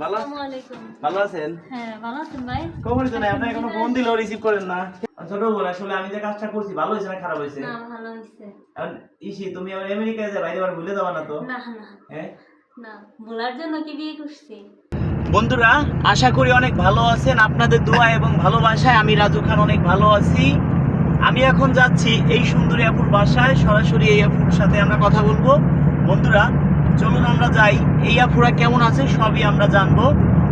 ভালো আছেন? হ্যাঁ ভালো আছেন ভাই? কখন তো নাই আপনার কোনো ফোন দিলেও রিসিভ করেন না। ছোট বোন আসলে আমি যে কাজটা করছি ভালো হয়েছে না খারাপ হয়েছে? না ভালো হয়েছে। এখন ইসি তুমি আবার আমেরিকায় যে বাইরে ভুলে যাবা না তো? না না। হ্যাঁ? না ভোলার জন্য কি বিয়ে করছি? বন্ধুরা আশা করি অনেক ভালো আছেন। আপনাদের দোয়া এবং ভালোবাসায় আমি রাজু খান অনেক ভালো আছি। আমি এখন যাচ্ছি এই সুন্দরী আপুর বাসায়। সরাসরি এই আপুর সাথে আমরা কথা বলব। বন্ধুরা চলুন আমরা যাই। এই আফুরা কেমন আছে সবই আমরা জানব।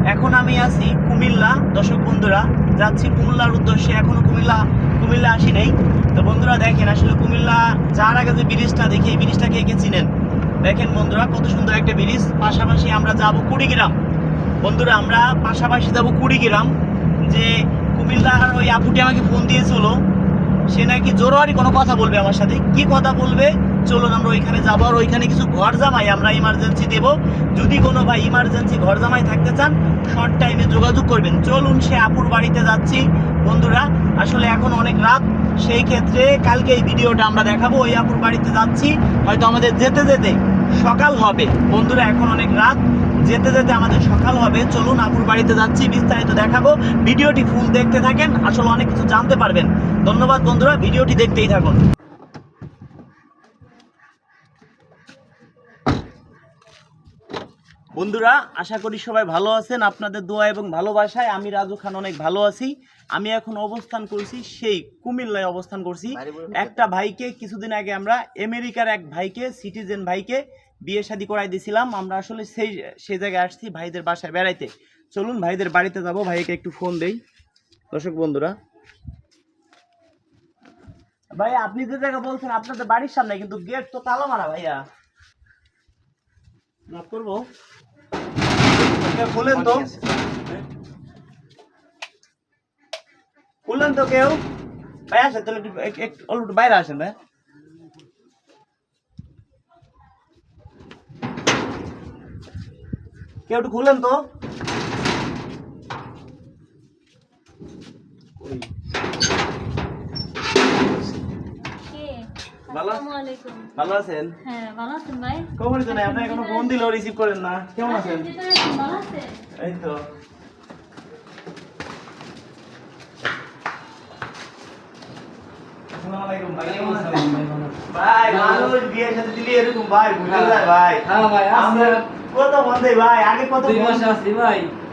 এখন আমি আছি কুমিল্লা। দর্শক বন্ধুরা, যাচ্ছি কুমিল্লার উদ্দেশ্যে। এখনও কুমিল্লা কুমিল্লা আসি নাই। তো বন্ধুরা দেখেন, আসলে কুমিল্লা যার আগে যে ব্রিজটা দেখি, এই ব্রিজটা কে চিনেন? দেখেন বন্ধুরা, কত সুন্দর একটা ব্রিজ। পাশাপাশি আমরা যাব কুড়িগ্রাম। বন্ধুরা, আমরা পাশাপাশি যাব কুড়িগ্রাম। যে কুমিল্লার ওই আপুটি আমাকে ফোন দিয়েছিল। সে নাকি জোরোয়ারি কোনো কথা বলবে আমার সাথে। কি কথা বলবে? চলুন, আমরা ওইখানে যাব আর ওইখানে কিছু ঘর জামাই আমরা ইমার্জেন্সি দেব। যদি কোনো ভাই ইমার্জেন্সি ঘর জামাই থাকতে চান শর্ট টাইমে যোগাযোগ করবেন। চলুন, সে আপুর বাড়িতে যাচ্ছি। বন্ধুরা, আসলে এখন অনেক রাত। সেই ক্ষেত্রে কালকে এই ভিডিওটা আমরা দেখাবো। ওই আপুর বাড়িতে যাচ্ছি। হয়তো আমাদের যেতে যেতে সকাল হবে। বন্ধুরা, এখন অনেক রাত। যেতে যেতে আমাদের সকাল হবে। চলুন, আপুর বাড়িতে যাচ্ছি, বিস্তারিত দেখাবো। ভিডিওটি ফুল দেখতে থাকেন। আসলে অনেক কিছু জানতে পারবেন। ধন্যবাদ বন্ধুরা, ভিডিওটি দেখতেই থাকুন। বন্ধুরা আশা করি সবাই ভালো আছেন। আপনাদের দোয়া এবং ভালোবাসায় আমি রাজু খান অনেক ভালো আছি। আমি এখন অবস্থান করছি সেই কুমিল্লায় অবস্থান করছি। একটা ভাইকে কিছুদিন আগে আমরা আমেরিকার এক ভাইকে সিটিজেন ভাইকে বিয়ে শাদি করাই দিয়েছিলাম। আমরা আসলে সেই সেই জায়গায় আসছি ভাইদের বাসায় বেড়াইতে। চলুন ভাইদের বাড়িতে যাব। ভাইকে একটু ফোন দেই। দর্শক বন্ধুরা। ভাই আপনি যে জায়গা বলছেন আপনাদের বাড়ির সামনে কিন্তু গেট তো তালা মারা ভাইয়া। করব। খুলেন তো। খুললেন তো কেউ। ভাই আসেন তাহলে একটু এক- এক- একটু বাইরে আসেন ভাই। কেউ একটু খুলেন তো কে ভালো? ভালো আছেন? হ্যাঁ ভালো আছেন ভাই। কখন তো নাই আপনার কোনো ফোন দিলেও রিসিভ করেন না। কেমন আছেন? ভালো আছেন? এই তো। আসসালামু ভাই ভাই মানুষ বিয়ের সাথে দিলি এরকম ভাই বুঝে যায় ভাই। হ্যাঁ ভাই, আমরা কত বন্ধে ভাই আগে কত দুই মাস আছি ভাই।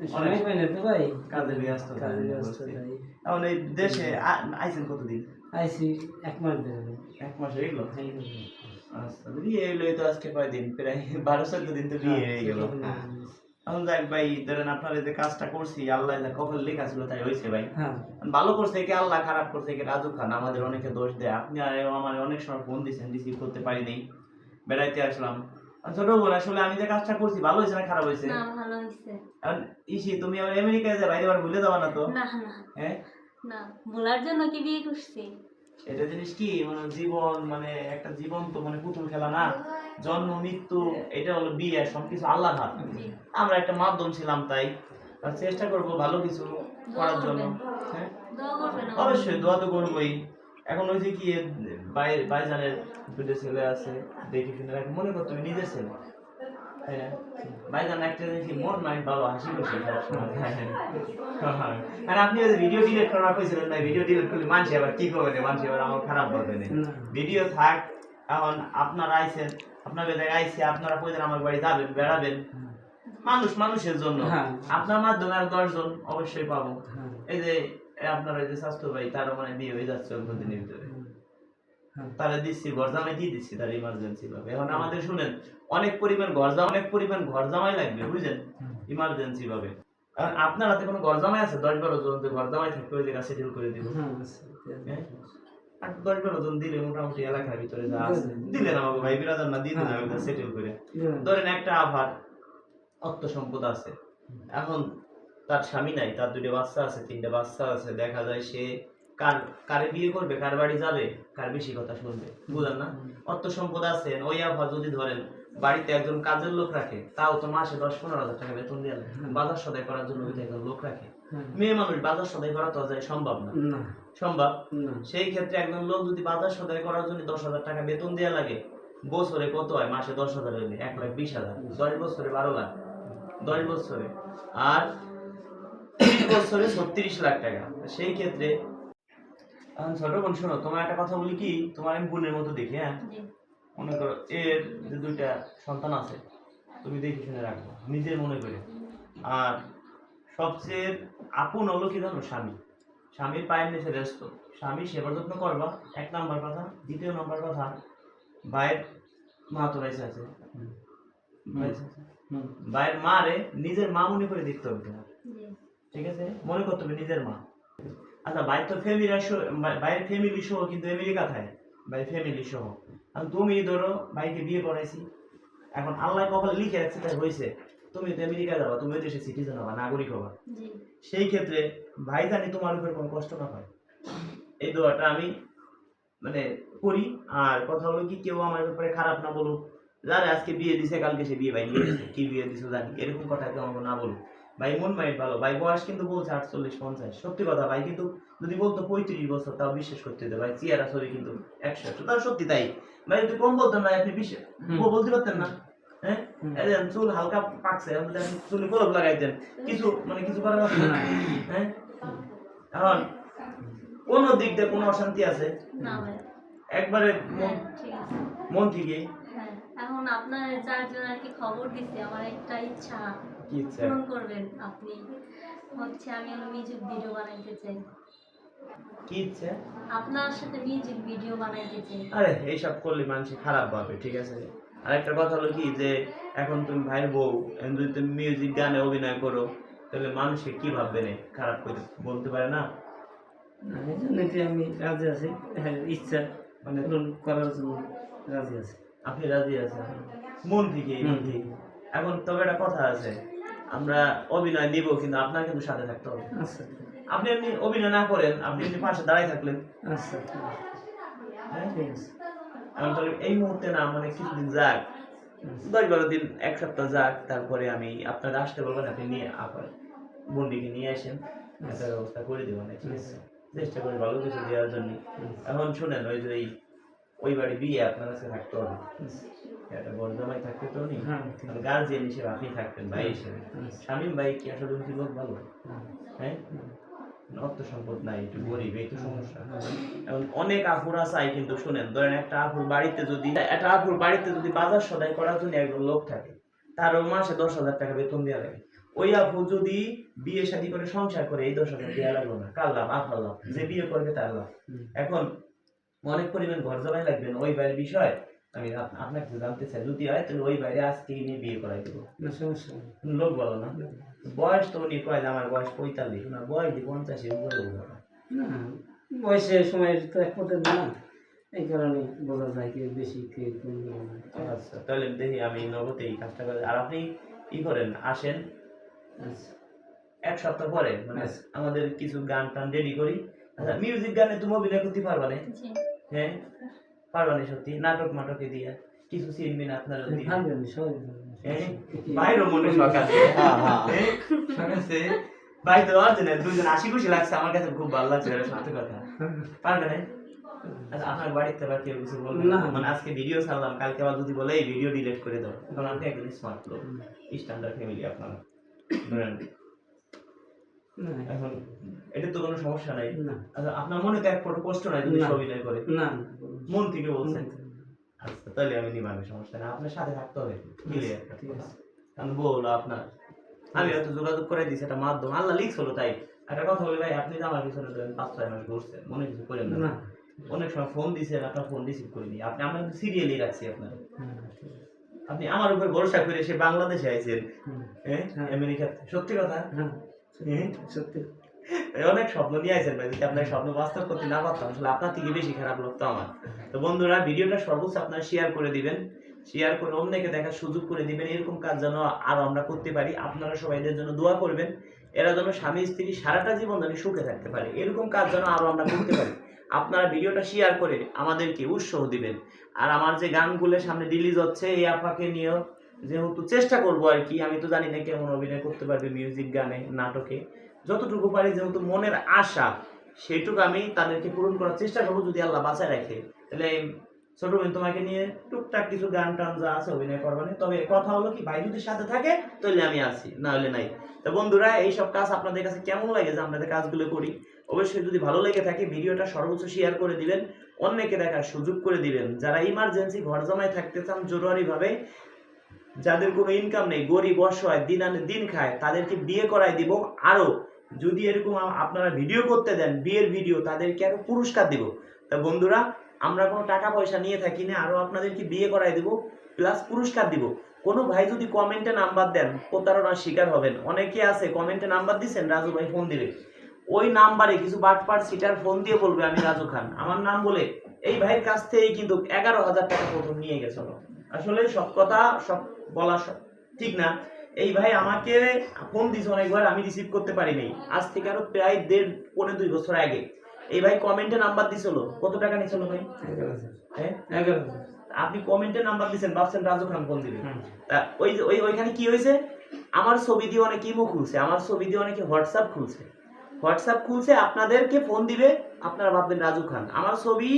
তো ভাই কাজে ব্যস্ত কাজে ব্যস্ত ভাই। এখন এই দেশে আইছেন কতদিন? আইসি এক মাস ধরে। ভাই। এক মাস হয়ে গেল? এই তো ভাই। আচ্ছা বিয়ে হইল তো আজকে কয়দিন? প্রায় বারো চোদ্দ দিন তো বিয়ে হয়ে গেল। এখন যাক ভাই ধরেন আপনার যে কাজটা করছি আল্লাহ যা কখন লেখা ছিল তাই হয়েছে ভাই। হ্যাঁ। ভালো করছে কি আল্লাহ খারাপ করছে কি রাজু খান? আমাদের অনেকে দোষ দেয়। আপনি আর আমার অনেক সময় ফোন দিয়েছেন রিসিভ করতে পারিনি বেড়াইতে আসলাম। ছোট বোন আসলে আমি যে কাজটা করছি ভালো হয়েছে না খারাপ হয়েছে? না ভালো হয়েছে। এখন ইসি তুমি আবার আমেরিকায় যে বাইরে আবার ভুলে যাবা না তো? না না। হ্যাঁ? না ভোলার জন্য কি বিয়ে করছি? এটা জিনিস কি মানে জীবন মানে একটা জীবন তো মানে পুতুল খেলা না। জন্ম মৃত্যু এটা হলো বিয়ে সবকিছু আল্লাহ হাত। জি। আমরা একটা মাধ্যম ছিলাম তাই। চেষ্টা করব ভালো কিছু করার জন্য। হ্যাঁ? অবশ্যই দোয়া তো করবোই। এখন ওই যে কি বাই বাইজানের দুটো ছেলে আছে দেখে শুনে রাখে মনে নিজের ছেলে তাই না? ভাইজান একটা দেখি মন নাই ভালো হাসি খুশি আর আপনি ভিডিও ডিলিট করা কইছিলেন না ভিডিও ডিলিট করলে মানুষ আবার কি করবে না মানুষ আবার আমার খারাপ বলবে না না। ভিডিও থাক এখন আপনারা আইছেন আপনাদের জায়গায় আইসি আপনারা কইলেন আমার বাড়ি যাবেন বেড়াবেন মানুষ মানুষের জন্য হ্যাঁ। আপনার মাধ্যমে আর দশজন অবশ্যই পাবো হ্যাঁ এই যে আপনার যে স্বাস্থ্য ভাই তারও মানে বিয়ে হয়ে যাচ্ছে অল্প দিনের ভিতরে। তারা দিচ্ছি ঘর জামাই দিয়ে দিচ্ছি তার ইমার্জেন্সি ভাবে এখন আমাদের শুনেন অনেক পরিমাণ জামাই অনেক পরিমাণ ঘর জামাই লাগবে বুঝলেন ইমার্জেন্সি ভাবে কারণ আপনার হাতে কোনো ঘর জামাই আছে দশ বারো জন থাকবে ওই জায়গা সেটেল করে দিব হ্যাঁ। হ্যাঁ? আর দশ বারো জন দিলে মোটামুটি এলাকার ভিতরে যা আছে দিলেন। আমাকে ভাই বিরাদার না হ্যাঁ। সেটেল করে হ্যাঁ। ধরেন একটা আভার অর্থ সম্পদ আছে এখন তার স্বামী নাই তার দুটো বাচ্চা আছে তিনটে বাচ্চা আছে দেখা যায় সে কার কারে বিয়ে করবে কার বাড়ি যাবে কার বেশি কথা শুনবে বুঝলেন না? অর্থ সম্পদ আছে ওই আবহাওয়া যদি ধরেন বাড়িতে একজন কাজের লোক রাখে তাও তো মাসে দশ পনেরো হাজার টাকা বেতন দিয়ে। বাজার সদাই করার জন্য একজন লোক রাখে। মেয়ে মানুষ বাজার সদাই করা তো যায় সম্ভব না। সম্ভব? সেই ক্ষেত্রে একজন লোক যদি বাজার সদাই করার জন্য দশ হাজার টাকা বেতন দেওয়া লাগে বছরে কত হয়? মাসে দশ হাজার হইলে এক লাখ বিশ হাজার। দশ বছরে বারো লাখ। দশ বছরে। আর বছরে ছত্রিশ লাখ টাকা। সেই ক্ষেত্রে এখন ছোট বোন শোনো তোমার একটা কথা বলি কি? তোমার আমি বোনের মতো দেখি হ্যাঁ? মনে করো এর যে দুইটা সন্তান আছে তুমি দেখে শুনে রাখব নিজের মনে করে। আর সবচেয়ে আপন হলো কি জানো? স্বামী। স্বামীর পায়ের নিচে ব্যস্ত। স্বামী সেবা যত্ন করবা এক নাম্বার কথা। দ্বিতীয় নাম্বার কথা ভাইয়ের মা তো বেঁচে আছে। আছে। মা রে নিজের মা মনে করে দেখতে হবে। ঠিক আছে? মনে করতে হবে নিজের মা। আচ্ছা ভাই তো ফ্যামিলি ভাইয়ের ফ্যামিলি সহ কিন্তু আমেরিকা থাকে ভাই ফ্যামিলি সহ। আর তুমি ধরো ভাইকে বিয়ে করাইছি এখন আল্লাহ কপালে লিখে রাখছে তাই হয়েছে তুমি তো আমেরিকা যাবা তুমি দেশে সিটিজেন হবা নাগরিক হবা। সেই ক্ষেত্রে ভাই জানি তোমার উপর কোনো কষ্ট না হয় এই দোয়াটা আমি মানে করি আর কথা হলো কি কেউ আমার ব্যাপারে খারাপ না বলুক। যারা আজকে বিয়ে দিছে কালকে সে বিয়ে ভাই কি বিয়ে দিছো জানি এরকম কথা কেউ আমাকে না বলুক। ভাই মন মাইন্ড ভালো। ভাই বয়স কিন্তু বলছে আটচল্লিশ পঞ্চাশ। সত্যি কথা ভাই কিন্তু যদি বলতো পঁয়ত্রিশ বছর তাও বিশ্বাস করতে হতো ভাই চেয়ারা ছবি কিন্তু একশো একশো। তাও সত্যি তাই। ভাই যদি কম বলতেন না আপনি বিশ্বাস বলতে পারতেন না। হ্যাঁ। চুল হালকা পাকছে চুলে লাগাইতেন। কিছু মানে কিছু করার আছে না। হ্যাঁ? এখন কোন দিক দিয়ে কোনো অশান্তি আছে? একবারে মন হ্যাঁ ঠিক মন থেকে হ্যাঁ এখন আপনার যার জন্য আর কি খবর আমার একটা ইচ্ছা। পূরণ করবেন আপনি। হচ্ছে আমি মিউজিক ভিডিও বানাইতে চাই। কি ইচ্ছা? আপনার সাথে মিউজিক ভিডিও বানাইতে চাই। আরে এইসব করলে মানুষ খারাপ ভাবে ঠিক আছে? আর একটা কথা হলো কি যে এখন তুমি ভাইয়ের বউ এখন যদি তুমি মিউজিক গানে অভিনয় করো তাহলে মানুষকে কি ভাববে না খারাপ করে বলতে পারে না? না, এই জন্যই তো আমি রাজি আছি। হ্যাঁ ইচ্ছা মানে পূরণ করার জন্য রাজি আছি। আপনি রাজি আছেন? মন থেকে মন থেকে। এখন তবে একটা কথা আছে আমরা অভিনয় নিব কিন্তু আপনার কিন্তু সাথে থাকতে হবে। আচ্ছা। আপনি এমনি অভিনয় না করেন আপনি এমনি পাশে দাঁড়াই থাকলেন। আচ্ছা। হ্যাঁ এই মুহূর্তে না মানে কিছুদিন যাক দশ বারো দিন এক সপ্তাহ যাক তারপরে আমি আপনার আসতে বলবেন আপনি নিয়ে আপনার বন্ডিকে নিয়ে আসেন ব্যবস্থা করে দেবো না ঠিক আছে? চেষ্টা করি ভালো কিছু দেওয়ার জন্য। এখন শুনেন ওই যে এই- ওই বাড়ি বিয়ে আপনার কাছে থাকতে হবে। একটা জামাই থাকতে তো নেই। হ্যাঁ। আছে। গার্জিয়ান হিসেবে আপনি থাকবেন ভাই হিসেবে। আচ্ছা। ভাই কি আসলে উনি লোক ভালো? হ্যাঁ। হ্যাঁ অর্থ সম্পদ নাই একটু গরিব এই তো সমস্যা। এখন অনেক চাই কিন্তু শুনেন ধরেন একটা বাড়িতে যদি একটা বাড়িতে যদি বাজার সদাই করার জন্য একজন লোক থাকে তারও মাসে দশ হাজার টাকা বেতন দেওয়া লাগে। ওই আপু যদি বিয়ে শাদী করে সংসার করে এই দশ হাজার দেওয়া লাগল না। কার লাভ? আপনার লাভ। যে বিয়ে করবে তার লাভ। এখন অনেক পরিমাণ ঘর জমাই লাগবেন ওই বাড়ির বিষয়। আমি আপ- আপনাকে জানতে চাই যদি হয় তাহলে ওই বাইরে আজকে নিয়ে বিয়ে করাই দেবো। না লোক বলো না। বয়স তো উনি কয় আমার বয়স পঁয়তাল্লিশ না বয়স দি পঞ্চাশি উপরে। না বয়সের সময় তো এক পথে না এই কারণে বোঝা যায় কে বেশি কে আচ্ছা তাহলে দেখি আমি নগদে এই কাজটা করে আর আপনি ই করেন আসেন। আচ্ছা। এক সপ্তাহ পরে মানে আচ্ছা। আমাদের কিছু গান টান রেডি করি। আচ্ছা মিউজিক গানে তুমি অভিনয় করতে পারবা না? হ্যাঁ? পারবা না সত্যি নাটক মাটকে দিয়ে কিছু সিন মিন আপনার হ্যাঁ? বাইরেও মনে শখ আছে। হ্যাঁ? শখ আছে? ভাই তো না দুজন আশি খুশি লাগছে আমার কাছে খুব ভালো লাগছে এটা সত্যি কথা। পারবে না? আচ্ছা আপনার বাড়িতে আবার কেউ কিছু বলবে? না। না। মানে আজকে ভিডিও ছাড়লাম কালকে আবার যদি বলে এই ভিডিও ডিলিট করে দাও। কারণ আপনি একজন স্মার্ট লোক। স্ট্যান্ডার্ড ফ্যামিলি আপনার। ধরেন না এখন এটা তো কোনো সমস্যা নাই। না। আচ্ছা আপনার মনে তো এক ফটো কষ্ট নাই যদি অভিনয় করে। না মন থেকে বলছেন? আচ্ছা তাহলে আমি নিবানের সমস্যা না আপনার সাথে থাকতে হবে। মিলে একটা ঠিক কথা। আছে। কারণ বলল আপনার। আমি হয়তো যোগাযোগ করে দিছি একটা মাধ্যম। আল্লাহ লিখছ হলো তাই। একটা কথা বলি ভাই আপনি আমার পিছনে পাঁচ ছয় মাস ঘুরছেন মনে কিছু করেন না। অনেক সময় ফোন দিছেন আপনার ফোন রিসিভ করিনি। আপনি আমরা কিন্তু সিরিয়ালি রাখছি আপনার। হ্যাঁ, আছে। আপনি আমার উপর ভরসা করে সে বাংলাদেশে আইছেন। হ্যাঁ হ্যাঁ। আমেরিকা সত্যি কথা? হ্যাঁ হ্যাঁ? অনেক স্বপ্ন নিয়ে আইছেন ভাই, যদি আপনার স্বপ্ন বাস্তব করতে না পারতাম, আসলে আপনার থেকে বেশি খারাপ লাগতো আমার। তো বন্ধুরা, ভিডিওটা সর্বোচ্চ আপনারা শেয়ার করে দিবেন। শেয়ার করে অন্যকে দেখার সুযোগ করে দিবেন, এরকম কাজ যেন আরও আমরা করতে পারি। আপনারা সবাই এদের জন্য দোয়া করবেন, এরা যেন স্বামী, স্ত্রী সারাটা জীবন যেন সুখে থাকতে পারে। এরকম কাজ যেন আরও আমরা করতে পারি। আপনারা ভিডিওটা শেয়ার করে আমাদেরকে উৎসাহ দিবেন। আর আমার যে গানগুলো সামনে রিলিজ হচ্ছে, এই আপাকে নিয়েও যেহেতু চেষ্টা করব আর কি, আমি তো জানি না কেমন অভিনয় করতে পারবে মিউজিক গানে, নাটকে। যতটুকু পারি, যেহেতু মনের আশা, সেইটুকু আমি তাদেরকে পূরণ করার চেষ্টা করব যদি আল্লাহ বাঁচায় রাখে। তাহলে ছোট বোন তোমাকে নিয়ে টুকটাক কিছু গান টান যা আছে অভিনয় করবানে তবে কথা হলো কি, ভাই যদি সাথে থাকে, তাহলে আমি আসি না হলে নাই। তো বন্ধুরা এই সব কাজ আপনাদের কাছে কেমন লাগে যে আপনাদের কাজগুলো করি? অবশ্যই যদি ভালো লেগে থাকে, ভিডিওটা সর্বোচ্চ শেয়ার করে দিবেন। অন্যকে দেখার সুযোগ করে দিবেন। যারা ইমার্জেন্সি ঘর জমায় থাকতে চান জরুরি ভাবে যাদের কোনো ইনকাম নেই, গরিব, অসহায় দিন আনে দিন খায়, তাদেরকে বিয়ে করাই দিব। আরও যদি এরকম আপনারা ভিডিও করতে দেন, বিয়ের ভিডিও তাদেরকে আরও পুরস্কার দিব। তা বন্ধুরা, আমরা কোনো টাকা পয়সা নিয়ে থাকি না, আরও আপনাদেরকে বিয়ে করাই দিব প্লাস পুরস্কার দিব। কোনো ভাই যদি কমেন্টে নাম্বার দেন, প্রতারণার শিকার হবেন। অনেকে আছে কমেন্টে নাম্বার দিচ্ছেন রাজু ভাই ফোন দিবে। ওই নাম্বারে কিছু বাটপার সিটার ফোন দিয়ে বলবে, আমি রাজু খান। আমার নাম বলে, এই ভাইয়ের কাছ থেকেই কিন্তু এগারো হাজার টাকা প্রথম নিয়ে গেছিল আসলে সব কথা, সব বলা ঠিক না? এই ভাই আমাকে ফোন দিয়েছে অনেকবার আমি রিসিভ করতে পারিনি আজ থেকে আরও প্রায় দেড় পনেরো দুই বছর আগে। এই ভাই কমেন্টে নাম্বার দিছিল। কত টাকা নিছিল ভাই? হ্যাঁ? আপনি কমেন্টে নাম্বার দিয়েছেন ভাবছেন রাজু খান ফোন দিবে। তা ওই ওই ওইখানে কি হয়েছে? আমার ছবি দিয়ে অনেকে ইমো খুলছে আমার ছবি দিয়ে অনেকে হোয়াটসঅ্যাপ খুলছে। হোয়াটসঅ্যাপ খুলছে আপনাদেরকে ফোন দিবে আপনারা ভাববেন রাজু খান। আমার ছবি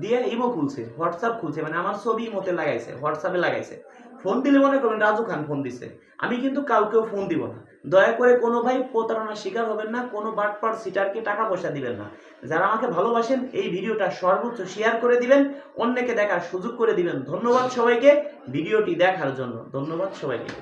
দিয়ে ইমো খুলছে হোয়াটসঅ্যাপ খুলছে মানে আমার ছবি ইমোতে লাগাইছে হোয়াটসঅ্যাপে লাগাইছে। ফোন দিলে মনে করবেন রাজু খান ফোন দিছে। আমি কিন্তু কাউকেও ফোন দিব না। দয়া করে কোনো ভাই প্রতারণার শিকার হবেন না, কোনো বাটপার সিটারকে টাকা পয়সা দিবেন না। যারা আমাকে ভালোবাসেন, এই ভিডিওটা সর্বোচ্চ শেয়ার করে দিবেন, অন্যকে দেখার সুযোগ করে দিবেন। ধন্যবাদ সবাইকে, ভিডিওটি দেখার জন্য। ধন্যবাদ সবাইকে।